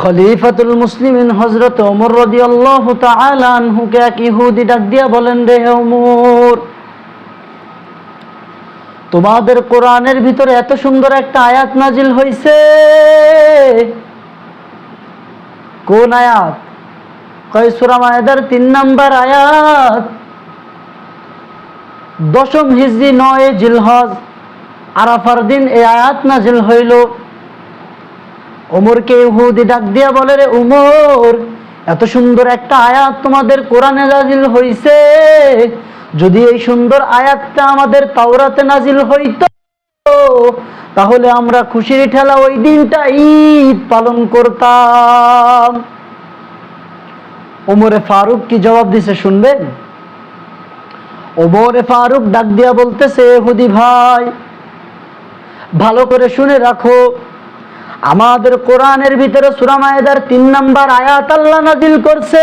খলিফাতুল মুসলিমিন হজরত ওমর রাদিয়াল্লাহু তাআলা আনহুকে এক ইহুদি ডাক দিয়া বলেন রে ওমর, তোমাদের কোরআনের ভিতরে এত সুন্দর একটা আয়াত নাজিল হইছে। কোন আয়াত? কয়, সূরা মায়েদার তিন নাম্বার আয়াত। দশম হিজরি নয় জিলহজ, আরাফার দিন এই আয়াত নাজিল হইল। ওমরকে ইহুদি ডাক দিয়া বলে রে উমর এত সুন্দর একটা আয়াত তোমাদের কোরআনে নাজিল হইছে। যদি এই সুন্দর আয়াতটা আমাদের তাওরাতে নাজিল হইতো, তাহলে আমরা খুশির ঠেলা ওই দিনটা ঈদ পালন করতাম। ওমরে ফারুক কি জবাব দিছে শুনবেন? ওমরে ফারুক ডাক দিয়া বলতেছে হুদি ভাই, ভালো করে শুনে রাখো আমাদের কোরআনের ভিতরে সুরামায়েদার তিন নাম্বার আয়াত আল্লাহ নাজিল করছে।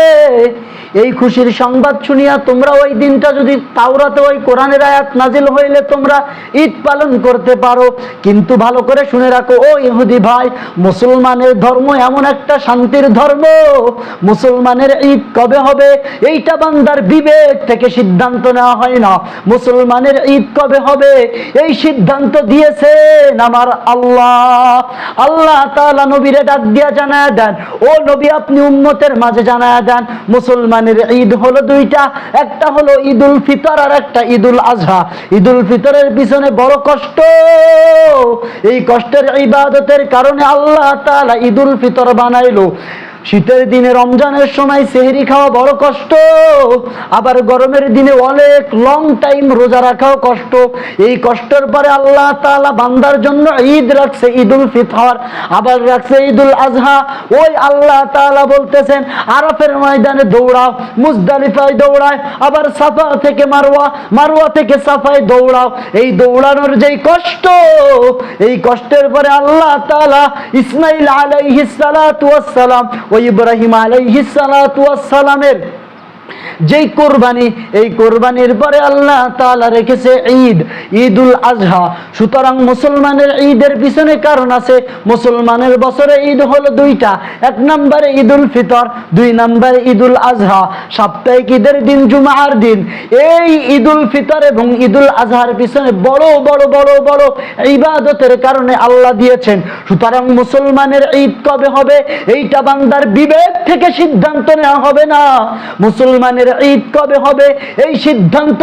এই খুশির সংবাদ শুনিয়া তোমরা ওই দিনটা যদি তাওরাতে ওই কোরআনের আয়াত নাজিল হইলে তোমরা ঈদ পালন করতে পারো। কিন্তু ভালো করে শুনে রাখো, ও ইহুদি ভাই, মুসলমানের ধর্ম এমন একটা শান্তির ধর্ম। মুসলমানের ঈদ কবে হবে? এইটা বান্দার বিবেক থেকে সিদ্ধান্ত নেওয়া হয় না। মুসলমানের ঈদ কবে হবে? এই সিদ্ধান্ত দিয়েছেন আমার আল্লাহ। আল্লাহ তাআলা নবীরে ডাক দিয়া দেন। ও নবী, আপনি উম্মতের মাঝে দেন, মুসলমানের ঈদ হলো দুইটা, একটা হলো ঈদুল ফিতর আর একটা ঈদুল আজহা। ঈদুল ফিতরের পিছনে বড় কষ্ট। এই কষ্টের ইবাদতের কারণে আল্লাহ তাআলা ঈদুল ফিতর বানাইলো। শীতের দিনে রমজানের সময় সেহরি খাওয়া বড় কষ্ট, আবার গরমের দিনে অনেক লং টাইম রোজা রাখাও কষ্ট। এই কষ্টের পরে আল্লাহ তাআলা বান্দার জন্য ঈদ রাখছে, ঈদুল ফিতর, আবার রাখছে ঈদুল আজহা। ওই আল্লাহ তাআলা বলতেছেন, আরাফের ময়দানে দৌড়াও, মুজদালিফায় দৌড়ায় আবার সাফা থেকে মারওয়া মারওয়া থেকে সাফায় দৌড়াও। এই দৌড়ানোর যেই কষ্ট, এই কষ্টের পরে আল্লাহ তাআলা ইসমাইল আলাইহিস সালাম ও ইব্রাহিম আলাইহিস সালাতু ওয়াস সালামের যেই কোরবানি, এই কোরবানির পরে আল্লাহ তাআলা রেখেছে ঈদ, ঈদুল আজহা। সুতরাং মুসলমানের ঈদের পিছনে কারণ আছে, মুসলমানের বছরে ঈদ হলো দুইটা। এক নম্বরে ঈদুল ফিতর, দুই নম্বরে ঈদুল আজহা। সাপ্তাহিক ঈদের দিন, জুমার দিন। এই ঈদুল ফিতর এবং ঈদুল আজহার পিছনে বড় বড় বড় বড় ইবাদতের কারণে আল্লাহ দিয়েছেন। সুতরাং মুসলমানের ঈদ কবে হবে, এইটা বান্দার বিবেক থেকে সিদ্ধান্ত নেওয়া হবে না। মুসলমানের ঈদ কবে হবে? এই সিদ্ধান্ত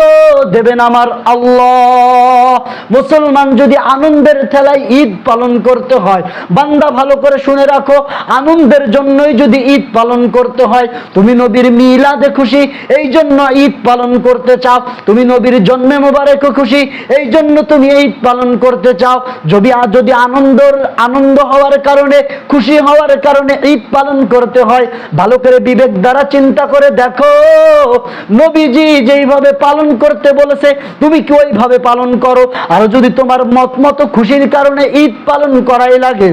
দেবেন আমার আল্লাহ। মুসলমান যদি আনন্দের ঠেলায় ঈদ পালন করতে হয়, বান্দা ভালো করে শুনে রাখো, আনন্দের জন্যই যদি ঈদ পালন করতে হয়, তুমি নবীর মিলাদে খুশি, এই জন্য ঈদ পালন করতে চাও। তুমি নবীর জন্মে মোবারক খুশি, এই জন্য তুমি ঈদ পালন করতে চাও। যদি যদি আনন্দ আনন্দ হওয়ার কারণে, খুশি হওয়ার কারণে ঈদ পালন করতে হয়, ভালো করে বিবেক দ্বারা চিন্তা করে দেখো। নবীজি যেইভাবে পালন করতে বলেছে, তুমি কি ওইভাবে পালন করো? আর যদি তোমার মত মতো খুশির কারণে ঈদ পালন করাই লাগে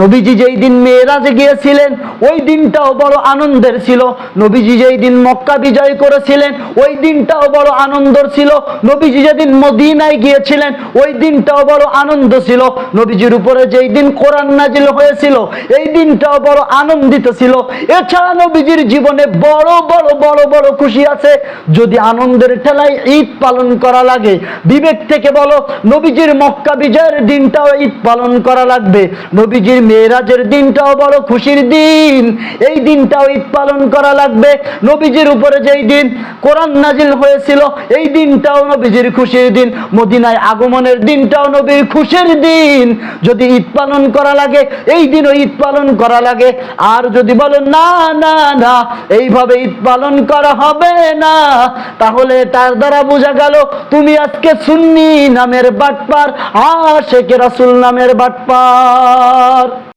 নবীজি যেই দিন মেয়েরাজে গিয়েছিলেন, ওই দিনটাও বড় আনন্দের ছিল। নবীজি যেই দিন মক্কা বিজয় করেছিলেন, ওই দিনটাও বড় আনন্দের ছিল। নবীজি যেদিন মদিনায় গিয়েছিলেন, ওই দিনটাও বড় আনন্দ ছিল। নবীজির উপরে যেই দিন কোরআন নাজিল হয়েছিল, এই দিনটাও বড় আনন্দিত ছিল। এছাড়া নবীজির জীবনে বড় বড় বড় বড় খুশি আছে। যদি আনন্দের ঠেলায় ঈদ পালন করা লাগে, বিবেক থেকে বলো, নবীজির মক্কা বিজয়ের দিনটাও ঈদ পালন করা লাগবে। নবীজির মেয়েরাজের দিনটাও বড় খুশির দিন। এই দিনটাও ঈদ পালন করা লাগবে। নবীজির উপরে যেই দিন কোরআন নাজিল হয়েছিল, এই দিনটাও নবীজির খুশির দিন। মদিনায় আগমনের দিনটাও নবীর খুশির দিন। যদি ঈদ পালন করা লাগে, এই দিনও ঈদ পালন করা লাগে। আর যদি বলো, না না না, এইভাবে ঈদ পালন করা হবে না। তাহলে তার দ্বারা বোঝা গেল, তুমি আজকে সুন্নি নামের বাটপার, আশেকে রাসুল নামের বাটপার। are